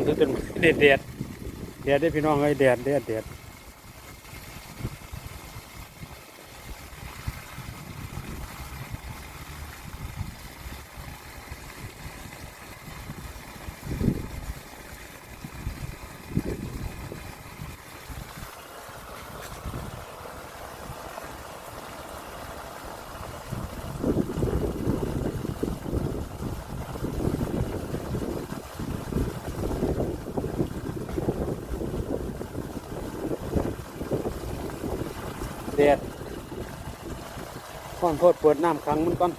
ำคือต้นไม้เด็ดเด็ดแดดได้พี่น้องเอ้ยแดดแดดแดด อนโพดเปิดน้ำขังมันก่อน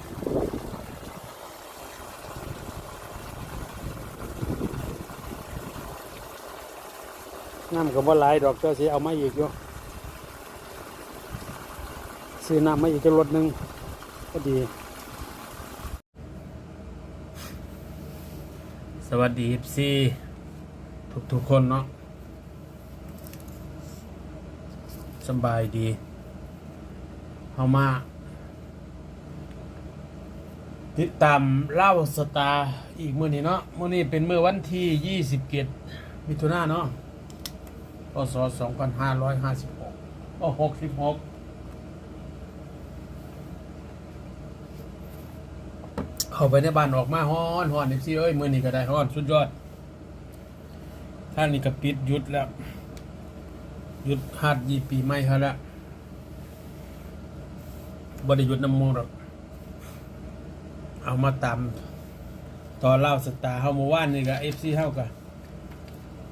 น้ำก็บ่หลายดอกเจ้าสิเอามาอีกอยู่ซื้อน้ำมาอีกจะรถหนึ่งก็ดี สวัสดีฮิปซีทุกทุกคนเนาะสบายดีเฮามา ติดตามเล่าสตาร์อีกมื้อนี้เนาะมื้อนี้เป็นมื้อวันที่ 27 มิถุนายนเนาะพศ2556โอ้66 เข้าไปในบ้านออกมาฮ้อนฮ้อนเอฟซีเอ้ยมื้อนี้ก็ได้ฮ้อนสุดยอดท่านนี่ก็ปิดหยุดแล้วหยุดฮาดยี่ปีใหม่เขาแล้วบ่ได้หยุดน้ำมูกหรอก เอามาตามตอนเล่าสตาร์เฮาเมื่อวานนี่ก็เอฟซีเฮาก็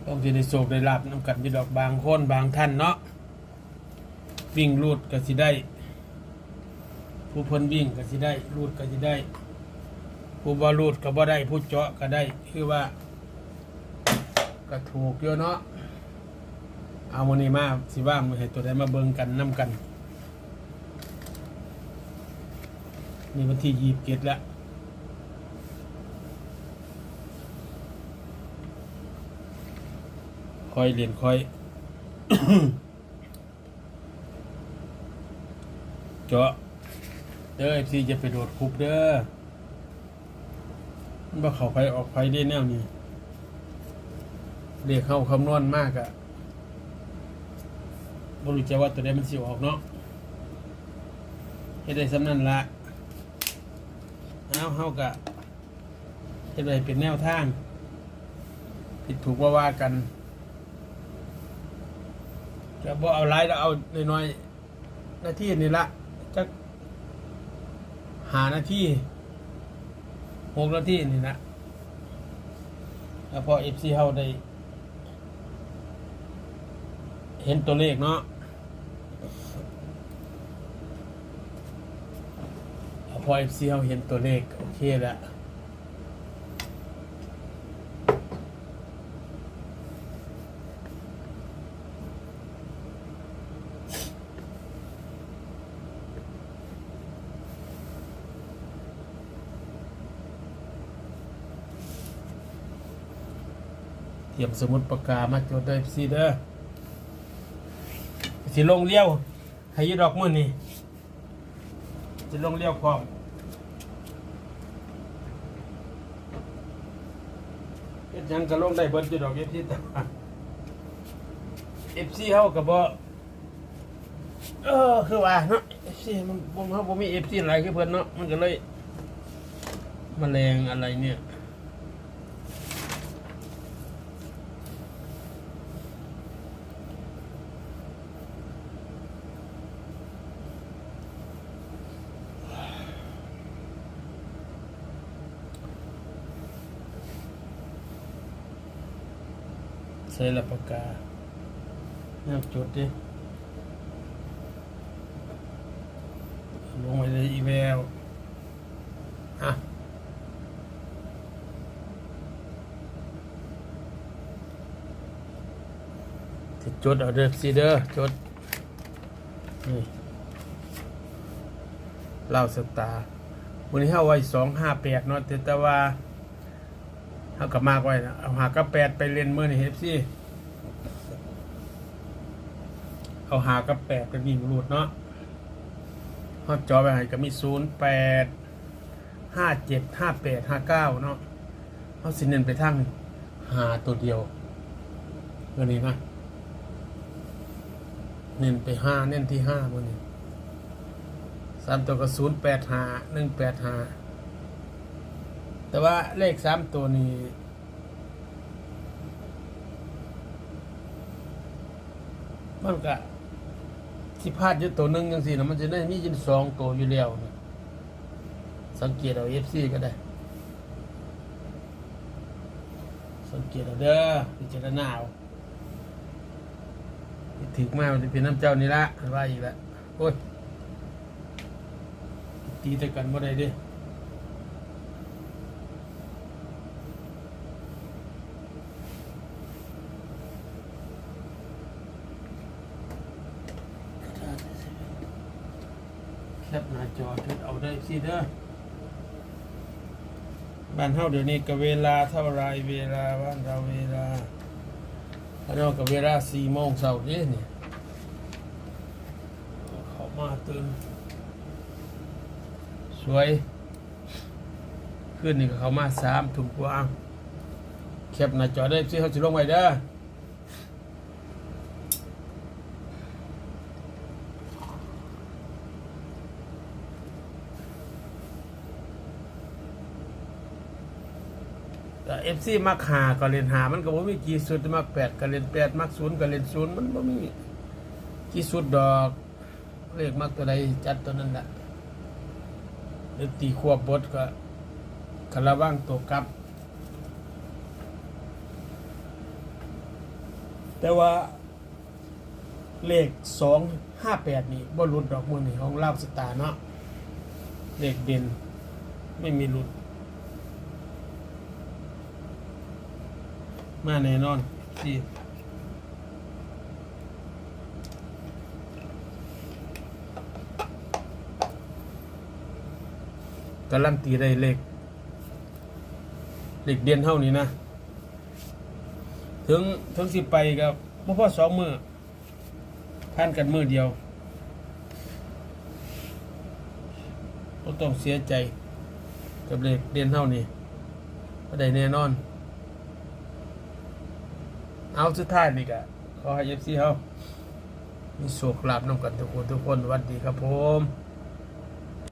ต้องสิได้โศกได้ลาบน้ำกันอยู่ดอกบางคนบางท่านเนาะวิ่งรูดก็สิได้ ผู้พิ่นวิ่งก็สิได้รูดก็สิได้ ผู้บอลูดก็บ่ได้ผู้เจาะก็ได้คือว่าก็ถูกเยอะเนาะเอาวันนี้มาสิว่ามือให้ตัวได้มาเบิ่งกันนํกันนี่วันที่ยีบเกตแล้ว อยเรียนคอย เจาะเด้อเอฟซีจะไปโดดคุบเด้อมันบ่เข้าไปออกไปได้แนวนี้เรียกเข้าคำนวณมากอะบรู้จะว่าตัวใดมันสิออกเนาะเฮ็ดได้สำนั่นละเอาเฮากะเฮ็ดได้เป็นแนวทาง ผิดถูกว่าว่ากัน จะบ่เอาหลายแล้วเอาน้อยๆหน้าที่นี่ละจักหาหน้าที่หกนาทีนี่นะแล้วพอเอฟซีเฮาได้ เห็นตัวเลขเนาะพอเอฟซีเฮาเห็นตัวเลข โอเคแล้ว รียมสมุดปากกามาจดได้เอฟซีเด้อสิลงเลี้ยวให้ยีดอกมือนี่สิลงเลี้ยวพร้อมเฮ็ดยังก็ลงได้เบิดอยู่ดอกเอฟซีแต่ว่าเอฟซีเฮาก็บ่เออคือว่าเนาะเอฟซีมันบ่เฮาบ่มีเอฟซีหลายคือเพิ่นเนาะมันก็เลยแมลงอะไรเนี่ย ส่ละปากกาเนี่ยจุดดิลงไปเลยอีเมลอะที่จดเอาเด้อซีเด้อจด นี่เล่าสตาร์วันนี้เฮาไว้สองห้าแปดเนาะแต่แต่ว่า เท่ากับมากไว้นะเอาหากับแปดไปเล่นมือในเฮฟซี่เอาหากับแปดไปวิ่งรูดเนาะฮอดจอไปห้ก็มีศูนย์แปดห้าเจ็ดห้าแปดห้าเก้าเนาะเขาสินเน้นไปทางหาตัวเดียววันนี้นะเน้นไปห้าเน้นที่ห้าวันนี้สามตัวก็ศูนย์แปดห้าหนึ่งแปดห้า แต่ว่าเลขสามตัวนี้มันก็สิพลาดอยู่ตัวหนึ่งยังสินะมันจะได้มียินสองตัวอยู่แล้วนี่สังเกตเอาเอฟซีก็ได้ สังเกตเอาเด้อพิจารณาเอาถึกมากมันจะเป็นน้ำเจ้านี่ละว่าอีกแล้วโอ้ยตีแต่กันบ่ได้ดิ แคปหน้าจอเถิดเอาได้สิเด้อบ้านเฮาเดี๋ยวนี้ก็เวลาเท่าไรเวลาบ้านเราเวลาบ้านเราก็เวลาสี่โมงเช้าเด้เนี่ยเขามาตื่นสวยขึ้นนี่ก็เขามาสามถุงกว่าแคบหน้าจอได้สิเขาจะลงไว้เด้อ เอฟซีมักหาก็เล่นหามันก็บ่มีกี่สุดมักแปดก็เล่นแปดมักศูนย์ก็เล่นศูนย์มันบ่มีกี่สุดดอกเลขมักตัวใดจัดตัวนั้นแหละหรือตีควบบทก็คาระว่างตัวกลับ แต่ว่าเลขสองห้าแปดนี่บ่หลุดดอกมือนี่ของลาบสตาร์เนาะเลขเด่นไม่มีหลุด มาแน่นอนที่กำลังตีได้เลขเลขเด่นเท่านี้นะ ถึงถึงสิไปกับพ่อพ่อสองมือพันกันมือเดียวก็ต้องเสียใจกับเลขเด่นเท่านี้ก็ได้แน่นอน เอาสุดท้ายนี่กะขอให้เอฟซีเขามีโชคลาภนำกันทุกคนทุกคนสวัสดีครับผม